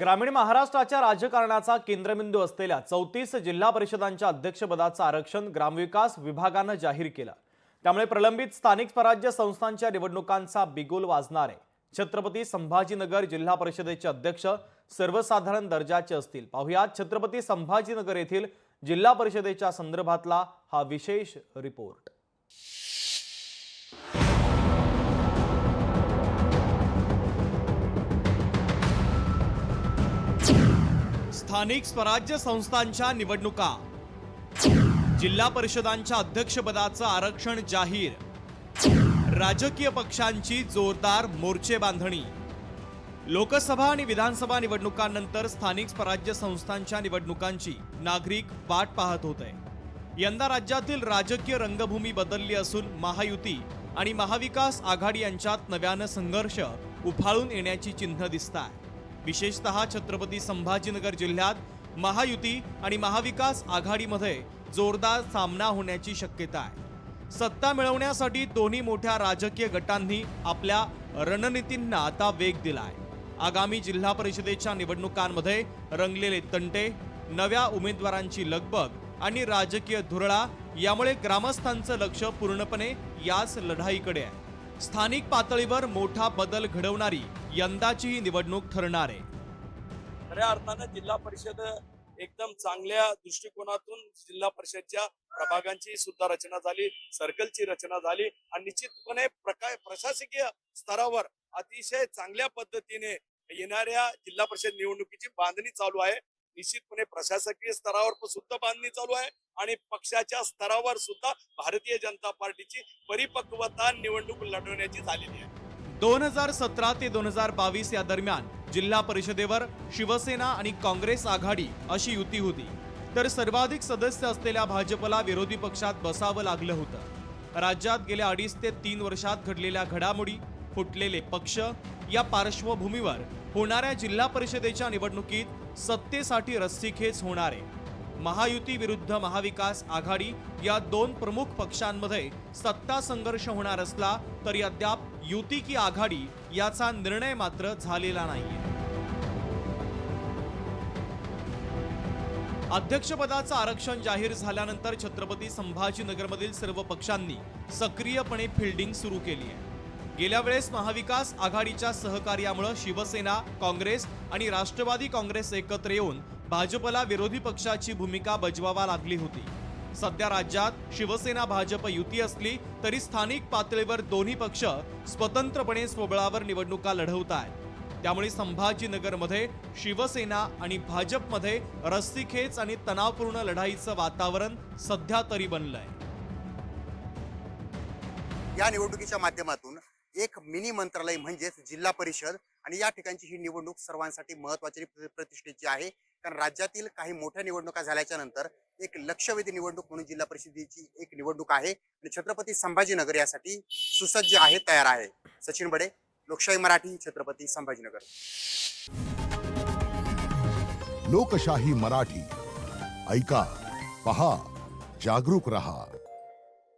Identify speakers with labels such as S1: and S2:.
S1: ग्रामीण महाराष्ट्राच्या राजकारणाचा केंद्रबिंदू असलेल्या चौतीस जिल्हा परिषदांच्या अध्यक्षपदाचं आरक्षण ग्रामविकास विभागानं जाहीर केलं. त्यामुळे प्रलंबित स्थानिक स्वराज्य संस्थांच्या निवडणुकांचा बिगुल वाजणार आहे छत्रपती संभाजीनगर जिल्हा परिषदेचे अध्यक्ष सर्वसाधारण दर्जाचे असतील. पाहुयात छत्रपती संभाजीनगर येथील जिल्हा परिषदेच्या संदर्भातला हा विशेष रिपोर्ट. स्थानिक स्वराज्य संस्थांच्या निवडणुका. जिल्हा परिषदांच्या अध्यक्षपदाचं आरक्षण जाहीर. राजकीय पक्षांची जोरदार मोर्चे बांधणी. लोकसभा आणि विधानसभा निवडणुकांनंतर स्थानिक स्वराज्य संस्थांच्या निवडणुकांची नागरिक वाट पाहत होते. यंदा राज्यातील राजकीय रंगभूमी बदलली असून महायुती आणि महाविकास आघाडी यांच्यात नव्यानं संघर्ष उफाळून येण्याची चिन्ह दिसत आहे विशेषतः छत्रपती संभाजीनगर जिल्ह्यात महायुती आणि महाविकास आघाडीमध्ये जोरदार सामना होण्याची शक्यता आहे. सत्ता मिळवण्यासाठी दोन्ही मोठ्या राजकीय गटांनी आपल्या रणनीतींना आता वेग दिला आहे आगामी जिल्हा परिषदेच्या निवडणुकांमध्ये रंगलेले तंटे नव्या उमेदवारांची लगबग आणि राजकीय धुरळा यामुळे ग्रामस्थांचं लक्ष पूर्णपणे याच लढाईकडे आहे. स्थानिक पातळीवर मोठा बदल घडवणारी यंदाची ही निवडणूक ठरणार आहे.
S2: खऱ्या अर्थानं जिल्हा परिषद एकदम चांगल्या दृष्टिकोनातून जिल्हा परिषदच्या प्रभागांची सुद्धा रचना झाली सर्कलची रचना झाली आणि निश्चितपणे प्रशासकीय स्तरावर अतिशय चांगल्या पद्धतीने येणाऱ्या जिल्हा परिषद निवडणुकीची बांधणी चालू आहे. निश्चितपणे प्रशासकीय स्तरावर पण सुद्धा बांधणी चालू आहे आणि पक्षाच्या स्तरावर सुद्धा भारतीय जनता पार्टीची परिपक्वता निवडणूक लढवण्याची झालेली आहे.
S1: दोन हजार सतरा ते दोन हजार बावीस या दरम्यान जिल्हा परिषदेवर शिवसेना आणि काँग्रेस आघाडी अशी युती होती. तर सर्वाधिक सदस्य असलेल्या भाजपला विरोधी पक्षात बसावं लागलं होतं. राज्यात गेल्या अडीच ते तीन वर्षात घडलेल्या घडामोडी फुटलेले पक्ष या पार्श्वभूमीवर होणाऱ्या जिल्हा परिषदेच्या निवडणुकीत सत्तेसाठी रस्सीखेच होणार. आहे महायुती विरुद्ध महाविकास आघाडी या दोन प्रमुख पक्षांमध्ये सत्ता संघर्ष होणार असला तरी अद्याप युती की आघाडी याचा निर्णय मात्र झालेला नाहीये. अध्यक्षपदाचं आरक्षण जाहीर झाल्यानंतर छत्रपती संभाजीनगरमधील सर्व पक्षांनी सक्रियपणे फिल्डिंग सुरू केली आहे. गेल्या वेळेस महाविकास आघाडीच्या सहकार्यामुळे शिवसेना काँग्रेस आणि राष्ट्रवादी काँग्रेस एकत्र येऊन भाजपला विरोधी पक्षाची भूमिका बजवावा लागली होती. सध्या राज्यात शिवसेना भाजप युती असली तरी स्थानिक पातळीवर दोन्ही पक्ष स्वतंत्रपणे स्वबळावर निवडणुका लढवत आहेत त्यामुळे संभाजीनगरमध्ये शिवसेना आणि भाजपमध्ये रस्सीखेच आणि तणावपूर्ण लढाईचं वातावरण सध्या तरी बनलंय.
S3: या निवडणुकीच्या माध्यमातून एक मिनी मंत्रालय म्हणजेच जिल्हा परिषद आणि या ठिकाणची ही निवडणूक सर्वांसाठी महत्वाची प्रतिष्ठेची आहे. कारण राज्यातील काही मोठ्या निवडणुका झाल्याच्यानंतर एक लक्षवेधी निवडणूक म्हणून जिल्हा परिषदेची एक निवडणूक आहे. आणि छत्रपती संभाजीनगर यासाठी सुसज्ज आहे तयार आहे. सचिन बडे लोकशाही मराठी छत्रपती संभाजीनगर.
S4: लोकशाही मराठी. ऐका पहा जागरूक रहा.